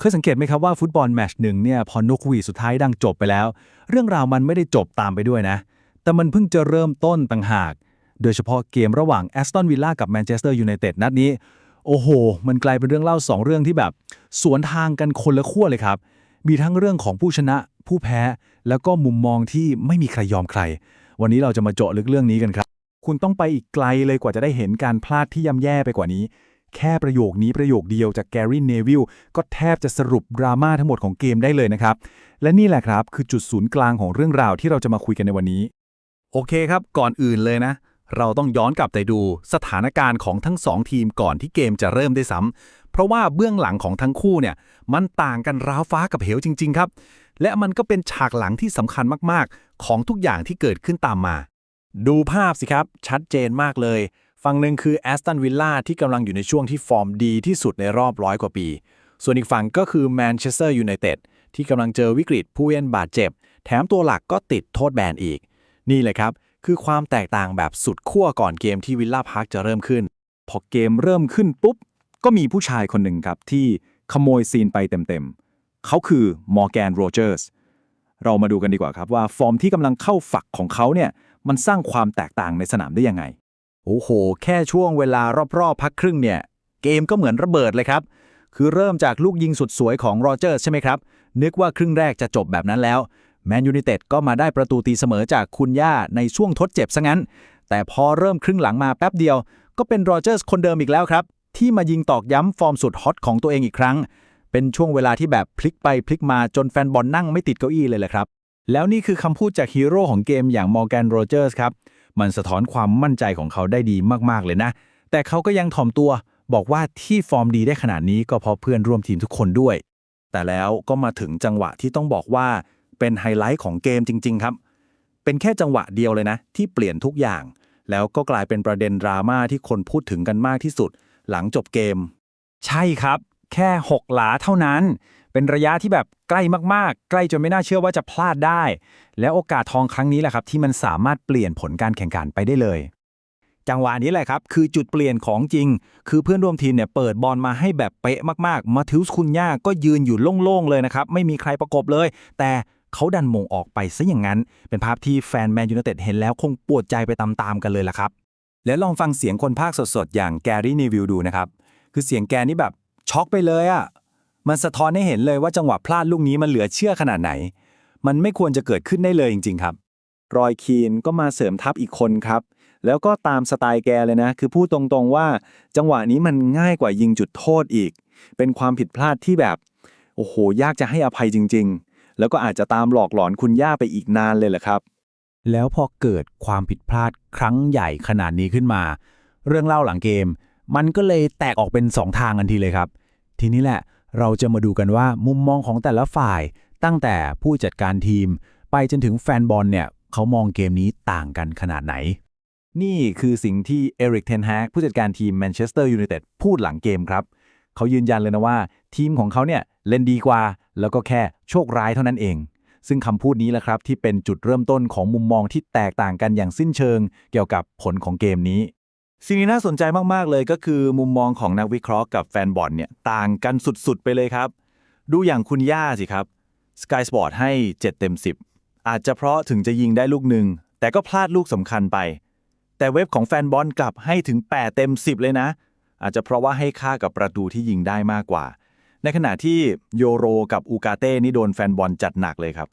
เคยสังเกตไหมครับว่าฟุตบอลแมชหนึ่งเนี่ยพอนกหวีดสุดท้ายดังจบไปแล้ว เรื่องราวมันไม่ได้จบตามไปด้วยนะ แต่มันเพิ่งจะเริ่มต้นต่างหาก โดยเฉพาะเกมระหว่างแอสตันวิลล่ากับแมนเชสเตอร์ยูไนเต็ดนัดนี้ โอ้โห มันกลายเป็นเรื่องเล่าสองเรื่องที่แบบ สวนทางกันคนละขั้วเลยครับ มีทั้งเรื่องของผู้ชนะ ผู้แพ้ แล้วก็มุมมองที่ไม่มีใครยอมใคร วันนี้เราจะมาเจาะลึกเรื่องนี้กันครับ คุณต้องไปอีกไกลเลยกว่าจะได้เห็นการพลาดที่ย่ำแย่ไปกว่านี้ แค่ประโยคนี้ประโยคเดียวจากแกรี่เนวิลก็แทบจะสรุปดราม่าทั้งหมดของเกมได้เลยนะครับ และนี่แหละครับ คือจุดศูนย์กลางของเรื่องราวที่เราจะมาคุยกันในวันนี้ โอเคครับ ก่อนอื่นเลยนะ เราต้องย้อนกลับไปดูสถานการณ์ของทั้งสองทีมก่อนที่เกมจะเริ่มได้ซ้ำเพราะว่าเบื้องหลังของทั้งคู่เนี่ย มันต่างกันราวฟ้ากับเหวจริง ๆ ครับ และมันก็เป็นฉากหลังที่สำคัญมากๆ ของทุกอย่างที่เกิดขึ้นตามมา ดูภาพสิครับ ชัดเจนมากเลย ฝั่งหนึ่งคือแอสตันวิลล่าที่กำลังอยู่ในช่วงที่ฟอร์มดีที่สุดในรอบร้อยกว่าปี ส่วนอีกฝั่งก็คือแมนเชสเตอร์ยูไนเต็ดที่กำลังเจอวิกฤตผู้เล่นบาดเจ็บ แถมตัวหลักก็ติดโทษแบนอีก นี่เลยครับ คือความแตกต่างแบบสุดขั้วก่อนเกมที่วิลล่าพาร์คจะเริ่มขึ้น พอเกมเริ่มขึ้นปุ๊บ ก็มีผู้ชายคนหนึ่งครับที่ขโมยซีนไปเต็มๆเขาคือมอร์แกนโรเจอร์สเรามาดูกันดีกว่าครับว่าฟอร์มที่กำลังเข้าฝักของเขาเนี่ยมันสร้างความแตกต่างในสนามได้ยังไง โอ้โห แค่ช่วงเวลารอบๆ พักครึ่งเนี่ย เกมก็เหมือนระเบิดเลยครับ คือเริ่มจากลูกยิงสุดสวยของโรเจอร์ใช่ไหมครับ นึกว่าครึ่งแรกจะจบแบบนั้นแล้วแมนยู i นเต็ดก็มาได้ประตูตีเสมอจากคุณย่าในช่วงทดเจ็บซะงั้น แต่พอเริ่มครึ่งหลังมาแป๊บเดียว ก็เป็นโรเจอร์สคนเดิมอีกแล้วครับ ที่มายิงตอกย้ำฟอร์มสุดฮอตของตัวเองอีกครั้ง เป็นช่วงเวลาที่แบบพลิกไปพลิกมาจนแฟนบอลนั่งไม่ติดเก้าอี้เลยแหละครับ แล้วนี่คือคำพูดจากฮีโร่ของเกมอย่างมอร์แกนโรเจอร์สครับ มันสะท้อนความมั่นใจของเขาได้ดีมากๆเลยนะ แต่เขาก็ยังถ่อมตัวบอกว่าที่ฟอร์มดีได้ขนาดนี้ก็เพราะเพื่อนร่วมทีมทุกคนด้วย แต่แล้วก็มาถึงจังหวะที่ต้องบอกว่าเป็นไฮไลท์ของเกมจริง ๆ ครับ เป็นแค่จังหวะเดียวเลยนะ ที่เปลี่ยนทุกอย่าง แล้วก็กลายเป็นประเด็นดราม่าที่คนพูดถึงกันมากที่สุด หลังจบเกม ใช่ครับ แค่ 6 หลาเท่านั้น เป็นระยะที่แบบใกล้มากๆ ใกล้จนไม่น่าเชื่อว่าจะพลาดได้ และโอกาสทองครั้งนี้แหละครับ ที่มันสามารถเปลี่ยนผลการแข่งขันไปได้เลย จังหวะนี้แหละครับ คือจุดเปลี่ยนของจริง คือเพื่อนร่วมทีมเนี่ยเปิดบอลมาให้แบบเป๊ะมากๆ มาทิวส์คุนย่าก็ยืนอยู่โล่งๆเลยนะครับไม่มีใครประกบเลย แต่เขาดันมงออกไปซะอย่างนั้น เป็นภาพที่แฟนแมนยูไนเต็ดเห็นแล้วคงปวดใจไปตามๆกันเลยล่ะครับ และลองฟังเสียงคนภาคสดๆ อย่างแกรี่นีวิลดูนะครับ คือเสียงแกนี่แบบช็อกไปเลยอะ่ะ มันสะท้อนให้เห็นเลยว่าจังหวะพลาดลูกนี้มันเหลือเชื่อขนาดไหน มันไม่ควรจะเกิดขึ้นได้เลยจริง ๆ ครับ รอยคีนก็มาเสริมทัพอีกคนครับ แล้วก็ตามสไตล์แกเลยนะ คือพูดตรงๆว่า จังหวะนี้มันง่ายกว่ายิงจุดโทษอีก เป็นความผิดพลาดที่แบบ โอ้โห ยากจะให้อภัยจริง ๆ แล้วก็อาจจะตามหลอกหลอนคุณย่าไปอีกนานเลยแหละครับ แล้วพอเกิดความผิดพลาดครั้งใหญ่ขนาดนี้ขึ้นมา เรื่องเล่าหลังเกม มันก็เลยแตกออกเป็น 2 ทางกันทีเลยครับ ทีนี้แหละ เราจะมาดูกันว่ามุมมองของแต่ละฝ่าย ตั้งแต่ผู้จัดการทีม ไปจนถึงแฟนบอลเนี่ยเขามองเกมนี้ต่างกันขนาดไหน นี่คือสิ่งที่เอริกเทนฮากผู้จัดการทีมแมนเชสเตอร์ยูไนเต็ดพูดหลังเกมครับ เขายืนยันเลยนะว่า ทีมของเขาเนี่ยเล่นดีกว่า แล้วก็แค่โชคร้ายเท่านั้นเอง ซึ่งคำพูดนี้แหละครับที่เป็นจุดเริ่มต้นของมุมมองที่แตกต่างกันอย่างสิ้นเชิง เกี่ยวกับผลของเกมนี้ สิ่งที่น่าสนใจมาก ๆ เลยก็คือมุมมองของนักวิเคราะห์กับแฟนบอลเนี่ยต่างกันสุด ๆ ไปเลยครับ ดูอย่างคุณย่าสิครับ Sky Sport ให้ 7 เต็ม 10 อาจจะเพราะถึงจะยิงได้ลูกหนึ่ง แต่ก็พลาดลูกสำคัญไป แต่เว็บของแฟนบอลกลับให้ถึง 8 เต็ม 10 เลยนะ อาจจะเพราะว่าให้ค่ากับประตูที่ยิงได้มากกว่า ในขณะที่โยโรกับอูกาเต้นี่โดนแฟนบอลจัดหนักเลยครับ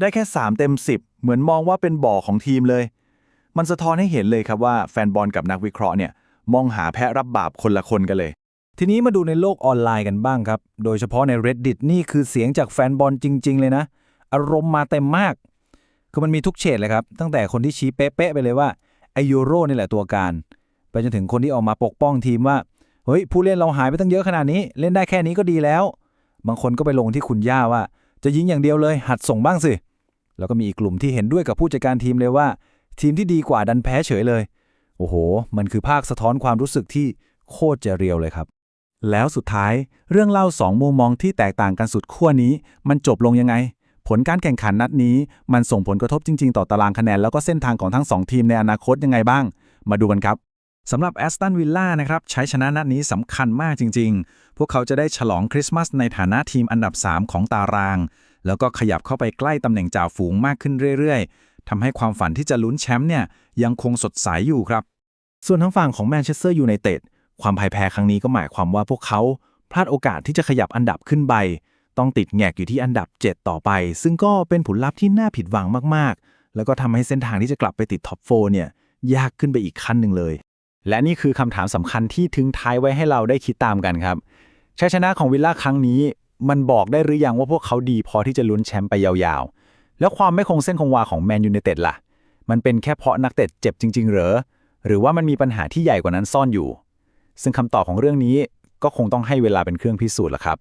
ได้แค่ 3 เต็ม 10 เหมือนมองว่าเป็นบ่อของทีมเลย มันสะท้อนให้เห็นเลยครับว่าแฟนบอลกับนักวิเคราะห์เนี่ยมองหาแพะรับบาปคนละคนกันเลย ทีนี้มาดูในโลกออนไลน์กันบ้างครับ โดยเฉพาะใน reddit นี่คือเสียงจากแฟนบอลจริง ๆ เลยนะ อารมณ์มาเต็มมาก คือมันมีทุกเฉดเลยครับ ตั้งแต่คนที่ชี้เป๊ะๆไปเลยว่าไอยูโรนี่แหละตัวการ ไปจนถึงคนที่ออกมาปกป้องทีมว่าเฮ้ยผู้เล่นเราหายไปตั้งเยอะขนาดนี้ เล่นได้แค่นี้ก็ดีแล้ว บางคนก็ไปลงที่คุณย่าว่า จะยิงอย่างเดียวเลยหัดส่งบ้างสิแล้วก็มีอีกกลุ่มที่เห็นด้วยกับผู้จัดการทีมเลยว่า ทีมที่ดีกว่าดันแพ้เฉยเลย โอ้โห มันคือภาคสะท้อนความรู้สึกที่โคตรจะเรียวเลยครับ แล้วสุดท้ายเรื่องเล่าสองมุมมองที่แตกต่างกันสุดขั้วนี้ มันจบลงยังไง ผลการแข่งขันนัดนี้ มันส่งผลกระทบจริง ๆ ต่อตารางคะแนนแล้วก็เส้นทางของทั้งสองทีมในอนาคตยังไงบ้าง มาดูกันครับสำหรับแอสตันวิลล่านะครับใช้ชนะนัดนี้สำคัญมากจริง ๆ พวกเขาจะได้ฉลองคริสต์มาสในฐานะทีมอันดับ 3 ของตาราง แล้วก็ขยับเข้าไปใกล้ตำแหน่งจ่าฝูงมากขึ้นเรื่อยๆ ทำให้ความฝันที่จะลุ้นแชมป์เนี่ยยังคงสดใสอยู่ครับ ส่วนทางฝั่งของแมนเชสเตอร์ยูไนเต็ดความพ่ายแพ้ครั้งนี้ก็หมายความว่าพวกเขาพลาดโอกาสที่จะขยับอันดับขึ้นไป ต้องติดแงกอยู่ที่อันดับ 7 ต่อไป ซึ่งก็เป็นผลลัพธ์ที่น่าผิดหวังมากๆ แล้วก็ทำให้เส้นทางที่จะกลับไปติดท็อปโฟเนี่ยยากขึ้นไปอีกขั้นหนึ่งเลย และนี่คือคำถามสำคัญที่ทิ้งท้ายไว้ให้เราได้คิดตามกันครับชัยชนะของวิลล่าครั้งนี้ มันบอกได้หรือยังว่าพวกเขาดีพอที่จะลุ้นแชมป์ไปยาวๆ แล้วความไม่คงเส้นคงวาของแมนยูไนเต็ดล่ะ มันเป็นแค่เพราะนักเตะเจ็บจริง ๆ เหรอ หรือว่ามันมีปัญหาที่ใหญ่กว่านั้นซ่อนอยู่ ซึ่งคำตอบของเรื่องนี้ก็คงต้องให้เวลาเป็นเครื่องพิสูจน์ละครับ